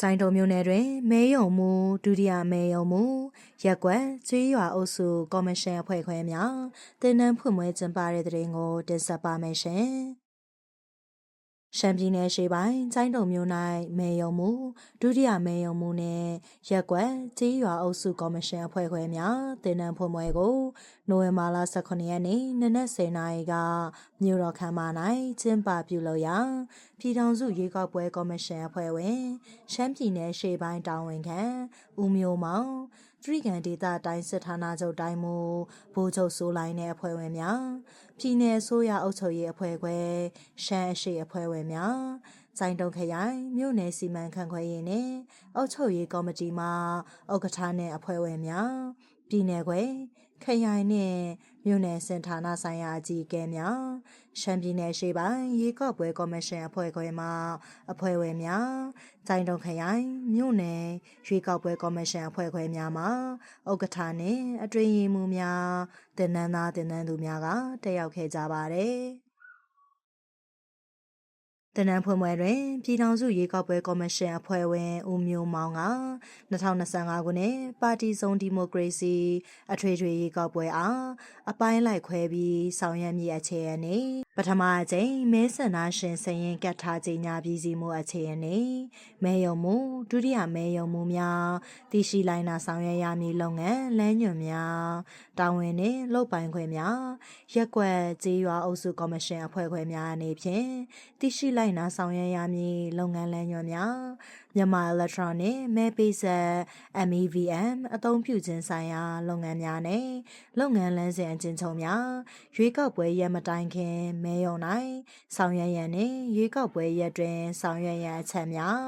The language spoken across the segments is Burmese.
ကျိုင်းတုံမြို့နယ်တွင်မဲယုံမှုဒုတိယမဲယုံမှုရက်ကွက်ကျွေးရွာအုပ်စုကော်မရှင်အဖွဲ့ခွဲများတင်နန်းဖွင့်ပွဲကျင်းပတဲ့တဲ့ရင်ကိုတင်ဆက်ပါမယ်ရှင်။ ရှမ်းပြည်နယ်ရှေ့ပိုင်းကျိုင်းတုံမြို့၌မဲယုံမှုဒုတိယမဲယုံမှုနှင့်ရက်ကွက်ကြေးရွာအုပ်စုကော်မရှင်အဖွဲ့ခွဲများတင်နန်းဖွင့်ပွဲကိုနိုဝင်ဘာလ18ရက်နေ့နနက်10:00နာရီကမြို့တော်ခမ်းမ၌ကျင်းပပြုလုပ်ရာပြည်ထောင်စုရွေးကောက်ပွဲကော်မရှင်အဖွဲ့ဝင်ရှမ်းပြည်နယ်ရှေ့ပိုင်းတာဝန်ခံဦးမျိုးမောင်တရိကန်ဒေသတိုင်းစစ်ဌာနချုပ်တိုင်းမူဗိုလ်ချုပ်စိုးလိုင်းနဲ့အဖွဲ့ဝင်များပြည်내ဆိုရအုပ်ချုပ်ရေးအဖွဲ့ခွဲရှမ်းအရှိအဖွဲ့ဝင်များစိုင်းတုံခရိုင်မြို့နယ်စီမံခန့်ခွဲရေးနဲ့အုပ်ချုပ်ရေးကော်မတီမှဥက္ကဋ္ဌနဲ့အဖွဲ့ဝင်များပြည်내ခွဲခရိုင်နှင့် မြို့နယ်စင်ဌာနဆိုင်ရာအကြီးအကဲများရှမ်းပြည်နယ်ရှေ့ပိုင်းရေကော့ပွဲကော်မရှင်အဖွဲ့ခွဲမှအဖွဲ့ဝင်များကျိုင်းတုံခရိုင်မြို့နယ်ရွေးကောက်ပွဲကော်မရှင်အဖွဲ့ခွဲများမှဥက္ကဋ္ဌနှင့်အတွင်းရေးမှူးများတင်နန်းသားတင်နန်းသူများကတက်ရောက်ခဲ့ကြပါတယ် တနန်ဖွင့်ပွဲတွင်ပြည်ထောင်စုရွေးကောက်ပွဲကော်မရှင်အဖွဲ့ဝင်ဦးမျိုးမောင်က2025ခုနှစ်ပါတီစုံဒီမိုကရေစီအထွေထွေရွေးကောက်ပွဲအားအပိုင်းလိုက်ခွဲပြီးဆောင်ရွက်မည့်အခြေအနေပထမအကြိမ်မဲဆန္ဒရှင်စရင်ကတ်ထားခြင်းညာပြည်စီမှုအခြေအနေမဲယုံမှုဒုတိယမဲယုံမှုများတည်ရှိလိုက်နာဆောင်ရွက်ရမည့်လုပ်ငန်းလမ်းညွှန်များတာဝန်နှင့်လုပ်ပိုင်ခွင့်များရက်ကွက်ကြေးရွာအုပ်စုကော်မရှင်အဖွဲ့ခွဲများအနေဖြင့်တည်ရှိလိုက်နာဆောင်ရွက်ရမည့်လုပ်ငန်းလမ်းညွှန်များ မြန်မာ electronic မဲပေးဆက် MEVM အသုံးပြုခြင်းဆိုင်ရာလုပ်ငန်းများနဲ့လုပ်ငန်းလမ်းစဉ်အကျဉ်းချုပ်များရွေးကောက်ပွဲရက်မတိုင်ခင်မဲယုံ၌ဆောင်ရွက်ရန်နှင့်ရွေးကောက်ပွဲရက်တွင်ဆောင်ရွက်ရန်အချက်များ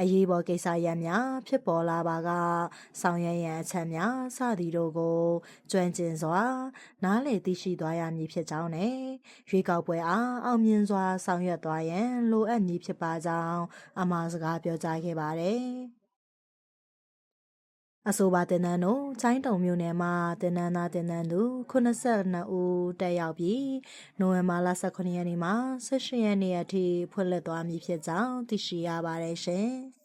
အရေးပေါ်ကိစ္စရပ်များဖြစ်ပေါ်လာပါကဆောင်ရွက်ရန်အချက်များစသည်တို့ကိုကျွမ်းကျင်စွာ နားလည်သိရှိသွားရမည်ဖြစ်ကြောင်းနဲ့ရွေးကောက်ပွဲအားအောင်မြင်စွာဆောင်ရွက်သွားရန်လိုအပ်မည်ဖြစ်ပါကြောင်းအမှားစကားပြောကြားခဲ့ပါတယ်အဆိုပါတင်နန်းတို့ချိုင်းတုံမြို့နယ်မှာတင်နန်းသားတင်နန်းသူ82ဦးတက်ရောက်ပြီးနိုဝင်ဘာလ18ရက်နေ့မှ18ရက်နေ့အထိဖွင့်လှစ်သွားမည်ဖြစ်ကြောင်းသိရှိရပါတယ်ရှင်။